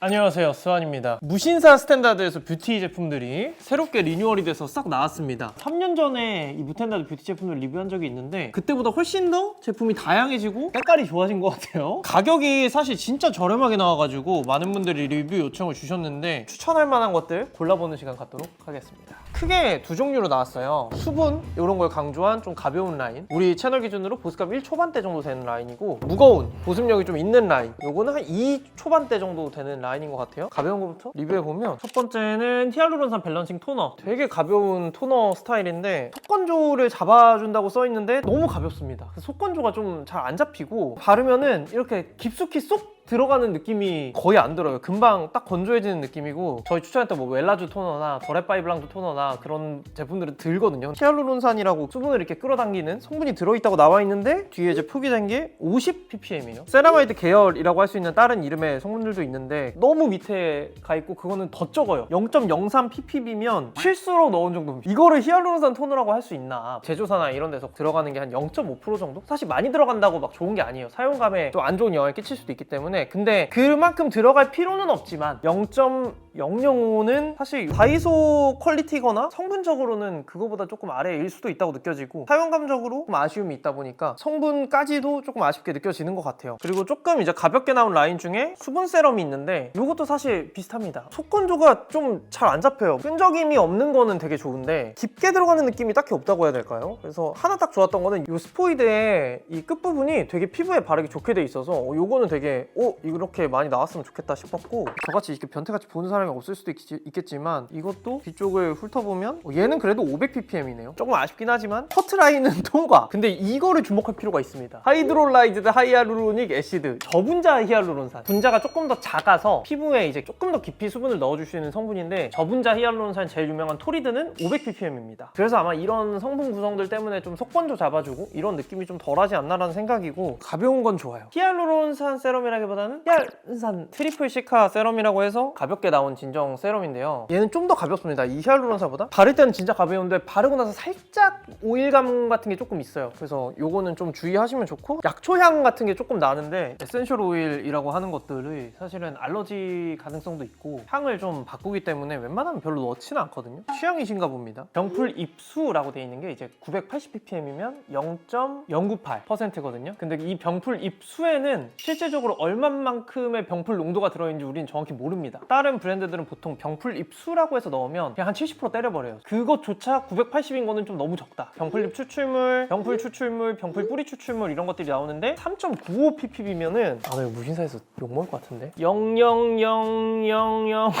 안녕하세요. 스완입니다. 무신사 스탠다드에서 뷰티 제품들이 새롭게 리뉴얼이 돼서 싹 나왔습니다. 3년 전에 이 무텐다드 뷰티 제품을 리뷰한 적이 있는데 그때보다 훨씬 더 제품이 다양해지고 색깔이 좋아진 것 같아요. 가격이 사실 진짜 저렴하게 나와가지고 많은 분들이 리뷰 요청을 주셨는데 추천할 만한 것들 골라보는 시간 갖도록 하겠습니다 크게 두 종류로 나왔어요. 수분 이런 걸 강조한 좀 가벼운 라인. 우리 채널 기준으로 보습감 1 초반대 정도 되는 라인이고 무거운 보습력이 좀 있는 라인. 요거는 한 2 초반대 정도 되는 라인인 것 같아요. 가벼운 것부터? 리뷰해보면 첫 번째는 히알루론산 밸런싱 토너. 되게 가벼운 토너 스타일인데 속건조를 잡아준다고 써있는데 너무 가볍습니다. 속건조가 좀 잘 안 잡히고 바르면은 이렇게 깊숙이 쏙 들어가는 느낌이 거의 안 들어요. 금방 딱 건조해지는 느낌이고 저희 추천했던 뭐 웰라주 토너나 더레파이블랑드 토너나 그런 제품들은 들거든요. 히알루론산이라고 수분을 이렇게 끌어당기는 성분이 들어있다고 나와 있는데 뒤에 이제 표기된 게 50 ppm이에요. 세라마이드 계열이라고 할 수 있는 다른 이름의 성분들도 있는데 너무 밑에 가 있고 그거는 더 적어요. 0.03 ppm이면 실수로 넣은 정도입니다. 이거를 히알루론산 토너라고 할 수 있나? 제조사나 이런 데서 들어가는 게 한 0.5% 정도? 사실 많이 들어간다고 막 좋은 게 아니에요. 사용감에 좀안 좋은 영향을 끼칠 수도 있기 때문에 근데 그만큼 들어갈 필요는 없지만 0.005는 사실 다이소 퀄리티거나 성분적으로는 그거보다 조금 아래일 수도 있다고 느껴지고 사용감적으로 좀 아쉬움이 있다 보니까 성분까지도 조금 아쉽게 느껴지는 것 같아요. 그리고 조금 이제 가볍게 나온 라인 중에 수분 세럼이 있는데 이것도 사실 비슷합니다. 속건조가 좀 잘 안 잡혀요. 끈적임이 없는 거는 되게 좋은데 깊게 들어가는 느낌이 딱히 없다고 해야 될까요? 그래서 하나 딱 좋았던 거는 이 스포이드의 이 끝부분이 되게 피부에 바르기 좋게 돼 있어서 어, 요거는 되게 오 이렇게 많이 나왔으면 좋겠다 싶었고 저같이 이렇게 변태같이 보는 사람이 없을 수도 있, 겠지만 이것도 뒤쪽을 훑어보면 어, 얘는 그래도 500ppm이네요. 조금 아쉽긴 하지만 커트라인은 통과! 근데 이거를 주목할 필요가 있습니다. 하이드롤라이즈드 하이알루로닉 애시드. 저분자 히알루론산. 분자가 조금 더 작아서 피부에 이제 조금 더 깊이 수분을 넣어줄 수 있는 성분인데 저분자 히알루론산 제일 유명한 토리드는 500ppm입니다. 그래서 아마 이런 성분 구성들 때문에 좀 속건조 잡아주고 이런 느낌이 좀 덜하지 않나라는 생각이고 가벼운 건 좋아요. 히알루론산 세럼이라기보다 는 히알산 트리플 시카 세럼이라고 해서 가볍게 나온 진정 세럼인데요. 얘는 좀 더 가볍습니다. 이 히알루론산보다? 바를 때는 진짜 가벼운데 바르고 나서 살짝 오일감 같은 게 조금 있어요. 그래서 요거는 좀 주의하시면 좋고 약초향 같은 게 조금 나는데 에센셜 오일이라고 하는 것들이 사실은 알러지 가능성도 있고 향을 좀 바꾸기 때문에 웬만하면 별로 넣지는 않거든요. 취향이신가 봅니다. 병풀 입수라고 돼 있는 게 이제 980ppm이면 0.098%거든요. 근데 이 병풀 입수에는 실제적으로 얼마 만큼의 병풀 농도가 들어있는지 우리는 정확히 모릅니다 다른 브랜드들은 보통 병풀 입수라고 해서 넣으면 그냥 한 70% 때려버려요 그것조차 980인 거는 좀 너무 적다 병풀 잎 추출물, 병풀 추출물, 병풀 뿌리 추출물 이런 것들이 나오는데 3.95 ppm이면은 아나 이거 무신사에서 욕먹을 것 같은데 0.00000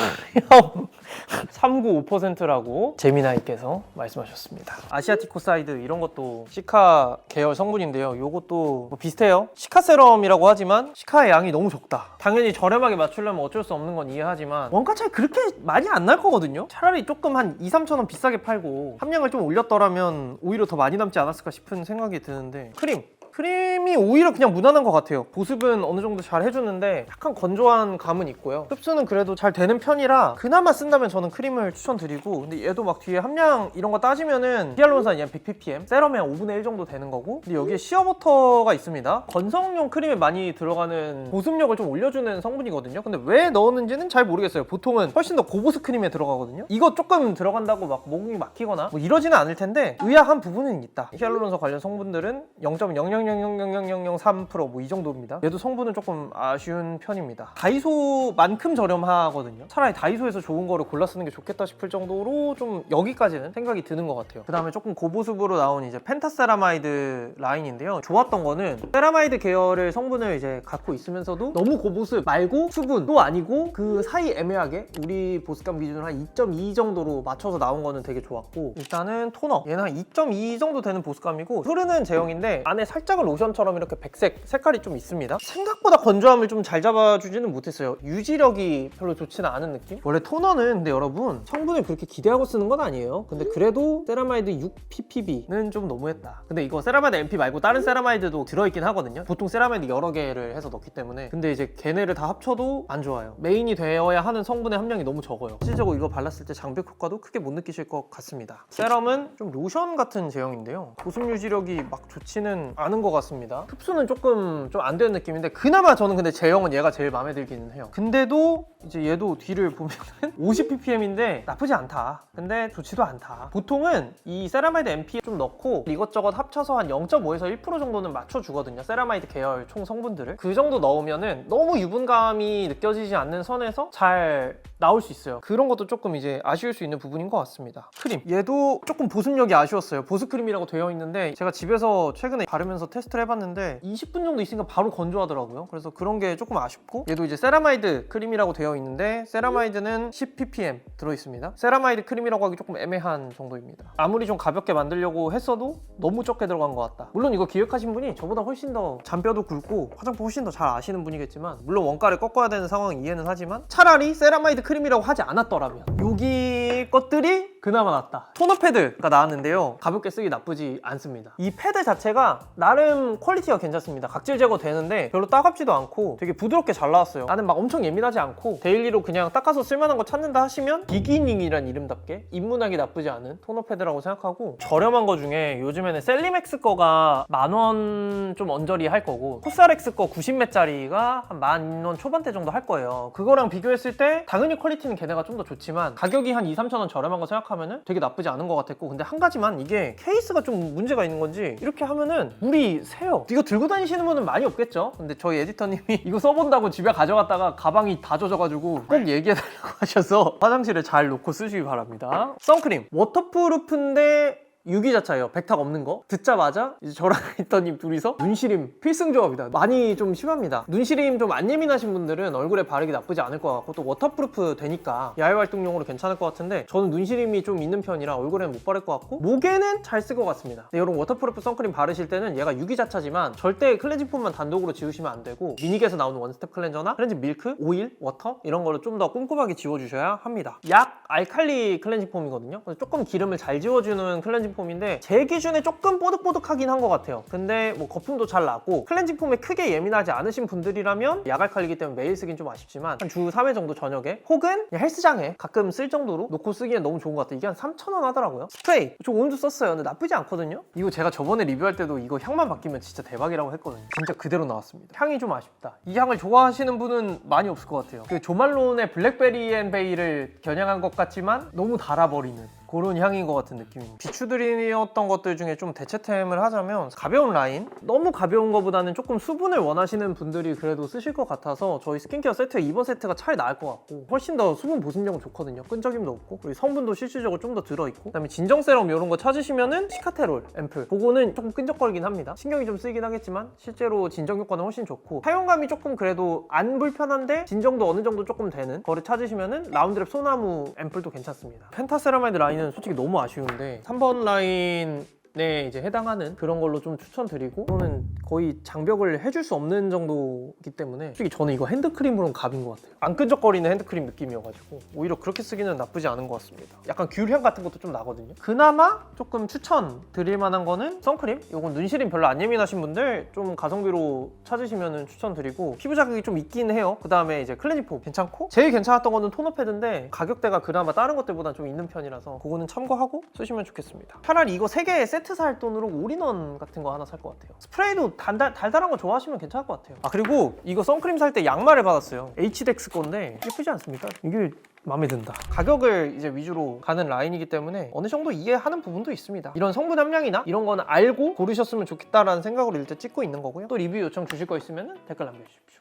395%라고 제미나이께서 말씀하셨습니다. 아시아티코 사이드 이런 것도 시카 계열 성분인데요. 이것도 뭐 비슷해요. 시카 세럼이라고 하지만 시카의 양이 너무 적다. 당연히 저렴하게 맞추려면 어쩔 수 없는 건 이해하지만 원가 차이 그렇게 많이 안 날 거거든요. 차라리 조금 한 2, 3천 원 비싸게 팔고 함량을 좀 올렸더라면 오히려 더 많이 남지 않았을까 싶은 생각이 드는데 크림 크림이 오히려 그냥 무난한 것 같아요. 보습은 어느 정도 잘 해주는데 약간 건조한 감은 있고요. 흡수는 그래도 잘 되는 편이라 그나마 쓴다면 저는 크림을 추천드리고 근데 얘도 막 뒤에 함량 이런 거 따지면은 히알루론산 얘는 100ppm 세럼의 한 5분의 1 정도 되는 거고 근데 여기에 시어버터가 있습니다. 건성용 크림에 많이 들어가는 보습력을 좀 올려주는 성분이거든요. 근데 왜 넣었는지는 잘 모르겠어요. 보통은 훨씬 더 고보습 크림에 들어가거든요. 이거 조금 들어간다고 막 목이 막히거나 뭐 이러지는 않을 텐데 의아한 부분은 있다. 히알루론산 관련 성분들은 0.00 0.00003%뭐 이 정도입니다. 얘도 성분은 조금 아쉬운 편입니다. 다이소만큼 저렴하거든요. 차라리 다이소에서 좋은 거를 골라 쓰는 게 좋겠다 싶을 정도로 좀 여기까지는 생각이 드는 것 같아요. 그 다음에 조금 고보습으로 나온 이제 펜타세라마이드 라인인데요. 좋았던 거는 세라마이드 계열의 성분을 이제 갖고 있으면서도 너무 고보습 말고 수분도 아니고 그 사이 애매하게 우리 보습감 기준으로 한 2.2 정도로 맞춰서 나온 거는 되게 좋았고 일단은 토너 얘는 한 2.2 정도 되는 보습감이고 흐르는 제형인데 안에 살짝은 로션처럼 이렇게 백색 색깔이 좀 있습니다. 생각보다 건조함을 좀 잘 잡아주지는 못했어요. 유지력이 별로 좋지는 않은 느낌? 원래 토너는 근데 여러분 성분을 그렇게 기대하고 쓰는 건 아니에요. 근데 그래도 세라마이드 6ppb는 좀 너무했다. 근데 이거 세라마이드 MP 말고 다른 세라마이드도 들어있긴 하거든요. 보통 세라마이드 여러 개를 해서 넣기 때문에 근데 이제 걔네를 다 합쳐도 안 좋아요. 메인이 되어야 하는 성분의 함량이 너무 적어요. 실질적으로 이거 발랐을 때 장벽 효과도 크게 못 느끼실 것 같습니다. 세럼은 좀 로션 같은 제형인데요. 보습 유지력이 막 좋지는 않은 않은 것 같습니다. 흡수는 조금 좀 안 되는 느낌인데 그나마 저는 근데 제형은 얘가 제일 마음에 들기는 해요. 근데도 이제 얘도 뒤를 보면은 50ppm인데 나쁘지 않다. 근데 좋지도 않다. 보통은 이 세라마이드 MP에 좀 넣고 이것저것 합쳐서 한 0.5에서 1% 정도는 맞춰주거든요. 세라마이드 계열 총 성분들을. 그 정도 넣으면은 너무 유분감이 느껴지지 않는 선에서 잘 나올 수 있어요. 그런 것도 조금 이제 아쉬울 수 있는 부분인 것 같습니다. 크림. 얘도 조금 보습력이 아쉬웠어요. 보습 크림이라고 되어 있는데 제가 집에서 최근에 바르면서 테스트를 해봤는데 20분 정도 있으니까 바로 건조하더라고요. 그래서 그런 게 조금 아쉽고 얘도 이제 세라마이드 크림이라고 되어 있는데 세라마이드는 10ppm 들어있습니다. 세라마이드 크림이라고 하기 조금 애매한 정도입니다. 아무리 좀 가볍게 만들려고 했어도 너무 적게 들어간 것 같다. 물론 이거 기획하신 분이 저보다 훨씬 더 잔뼈도 굵고 화장품 훨씬 더 잘 아시는 분이겠지만 물론 원가를 꺾어야 되는 상황은 이해는 하지만 차라리 세라마이드 크림이라고 하지 않았더라면 여기 것들이 그나마 낫다. 토너 패드가 나왔는데요. 가볍게 쓰기 나쁘지 않습니다. 이 패드 자체가 나름 퀄리티가 괜찮습니다. 각질 제거 되는데 별로 따갑지도 않고 되게 부드럽게 잘 나왔어요. 나는 막 엄청 예민하지 않고 데일리로 그냥 닦아서 쓸만한 거 찾는다 하시면 비기닝이란 이름답게 입문하기 나쁘지 않은 토너 패드라고 생각하고 저렴한 거 중에 요즘에는 셀리맥스 거가 만 원 좀 언저리 할 거고 코스알엑스 거 90매짜리가 한 만 원 초반대 정도 할 거예요. 그거랑 비교했을 때 당연히 퀄리티는 걔네가 좀 더 좋지만 가격이 한 2, 3천 원 저렴한 거 생각하면은 되게 나쁘지 않은 것 같았고 근데 한 가지만 이게 케이스가 좀 문제가 있는 건지 이렇게 하면은 물이 새요. 이거 들고 다니시는 분은 많이 없겠죠? 근데 저희 에디터님이 이거 써본다고 집에 가져갔다가 가방이 다 젖어가지고 꼭 얘기해달라고 하셔서 화장실에 잘 놓고 쓰시기 바랍니다. 선크림 워터프루프인데 유기자차예요. 백탁 없는 거. 듣자마자 이제 저랑 있더님 둘이서 눈시림 필승 조합이다. 많이 좀 심합니다. 눈시림 좀 안 예민하신 분들은 얼굴에 바르기 나쁘지 않을 것 같고 또 워터프루프 되니까 야외 활동용으로 괜찮을 것 같은데 저는 눈시림이 좀 있는 편이라 얼굴에는 못 바를 것 같고 목에는 잘 쓸 것 같습니다. 네, 이런 워터프루프 선크림 바르실 때는 얘가 유기자차지만 절대 클렌징 폼만 단독으로 지우시면 안 되고 미닉에서 나오는 원스텝 클렌저나 클렌징 밀크, 오일, 워터 이런 걸로 좀더 꼼꼼하게 지워주셔야 합니다. 약 알칼리 클렌징 폼이거든요. 조금 기름을 잘 지워주는 클렌징 폼인데 제 기준에 조금 뽀득뽀득하긴 한 것 같아요. 근데 뭐 거품도 잘 나고 클렌징 폼에 크게 예민하지 않으신 분들이라면 약알칼리기 때문에 매일 쓰긴 좀 아쉽지만 한 주 3회 정도 저녁에 혹은 헬스장에 가끔 쓸 정도로 놓고 쓰기엔 너무 좋은 것 같아요. 이게 한 3,000원 하더라고요. 스프레이 저 오늘도 썼어요. 근데 나쁘지 않거든요. 이거 제가 저번에 리뷰할 때도 이거 향만 바뀌면 진짜 대박이라고 했거든요. 진짜 그대로 나왔습니다. 향이 좀 아쉽다. 이 향을 좋아하시는 분은 많이 없을 것 같아요. 그 조말론의 블랙베리 앤 베이를 겨냥한 것 같지만 너무 달아버리는 그런 향인 것 같은 느낌입니다. 비추드림이었던 것들 중에 좀 대체템을 하자면 가벼운 라인? 너무 가벼운 것보다는 조금 수분을 원하시는 분들이 그래도 쓰실 것 같아서 저희 스킨케어 세트 이번 세트가 차라리 나을 것 같고 훨씬 더 수분 보습력은 좋거든요. 끈적임도 없고 그리고 성분도 실질적으로 좀 더 들어있고 그다음에 진정 세럼 이런 거 찾으시면은 시카테롤 앰플 그거는 조금 끈적거리긴 합니다. 신경이 좀 쓰이긴 하겠지만 실제로 진정 효과는 훨씬 좋고 사용감이 조금 그래도 안 불편한데 진정도 어느 정도 조금 되는 거를 찾으시면은 라운드랩 소나무 앰플도 괜찮습니다. 펜타세라마이드 라인 은 솔직히 너무 아쉬운데 3번 라인 에 이제 해당하는 그런 걸로 좀 추천드리고 이거는 거의 장벽을 해줄 수 없는 정도이기 때문에 솔직히 저는 이거 핸드크림으로는 갑인 것 같아요. 안 끈적거리는 핸드크림 느낌이어가지고 오히려 그렇게 쓰기는 나쁘지 않은 것 같습니다. 약간 귤향 같은 것도 좀 나거든요. 그나마 조금 추천 드릴 만한 거는 선크림? 이건 눈시림 별로 안 예민하신 분들 좀 가성비로 찾으시면 추천드리고 피부 자극이 좀 있긴 해요. 그 다음에 이제 클렌징 폼. 괜찮고? 제일 괜찮았던 거는 토너 패드인데 가격대가 그나마 다른 것들보다 좀 있는 편이라서 그거는 참고하고 쓰시면 좋겠습니다. 차라리 이거 3개 세트 살 돈으로 올인원 같은 거 하나 살 것 같아요 스프레이도 단달, 달달한 거 좋아하시면 괜찮을 것 같아요 아 그리고 이거 선크림 살 때 양말을 받았어요 HDX 건데 예쁘지 않습니까? 이게 마음에 든다. 가격을 이제 위주로 가는 라인이기 때문에 어느 정도 이해하는 부분도 있습니다. 이런 성분 함량이나 이런 거는 알고 고르셨으면 좋겠다라는 생각으로 일단 찍고 있는 거고요. 또 리뷰 요청 주실 거 있으면 댓글 남겨주십시오.